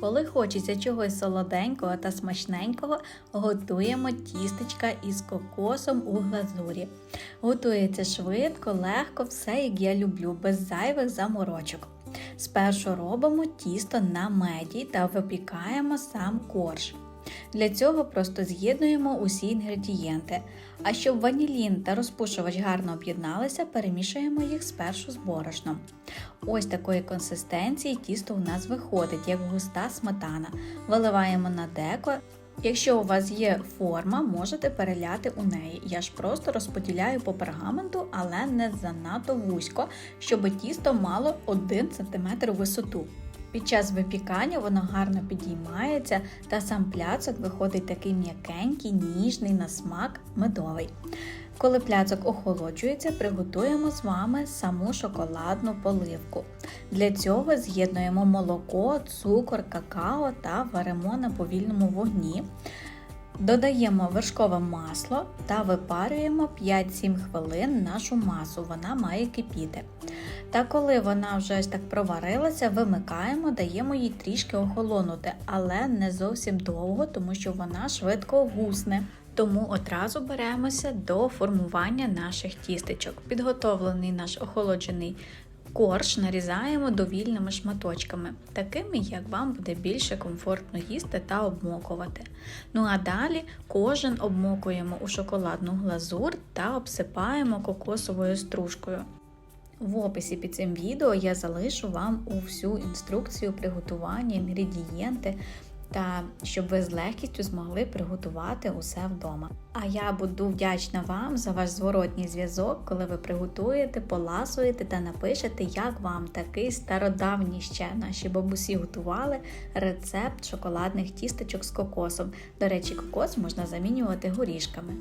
Коли хочеться чогось солоденького та смачненького, готуємо тістечка із кокосом у глазурі. Готується швидко, легко, все як я люблю, без зайвих заморочок. Спершу робимо тісто на меді та випікаємо сам корж. Для цього просто з'єднуємо усі інгредієнти. А щоб ванілін та розпушувач гарно об'єдналися, перемішуємо їх спершу з борошном. Ось такої консистенції тісто у нас виходить, як густа сметана. Виливаємо на деко. Якщо у вас є форма, можете переляти у неї. Я ж просто розподіляю по пергаменту, але не занадто вузько, щоб тісто мало 1 см висоту. Під час випікання воно гарно підіймається, та сам пляцок виходить такий м'якенький, ніжний на смак, медовий. Коли пляцок охолоджується, приготуємо з вами саму шоколадну поливку. Для цього з'єднуємо молоко, цукор, какао та варимо на повільному вогні. Додаємо вершкове масло та випарюємо 5-7 хвилин нашу масу, вона має кипіти. Та коли вона вже ось так проварилася, вимикаємо, даємо їй трішки охолонути, але не зовсім довго, тому що вона швидко гусне. Тому одразу беремося до формування наших тістечок. Підготовлений наш охолоджений корж нарізаємо довільними шматочками, такими, як вам буде більше комфортно їсти та обмокувати. Ну а далі кожен обмокуємо у шоколадну глазур та обсипаємо кокосовою стружкою. В описі під цим відео я залишу вам усю інструкцію приготування, інгредієнти, та щоб ви з легкістю змогли приготувати усе вдома. А я буду вдячна вам за ваш зворотній зв'язок, коли ви приготуєте, поласуєте та напишете, як вам такий стародавній ще наші бабусі готували рецепт шоколадних тістечок з кокосом. До речі, кокос можна замінювати горішками.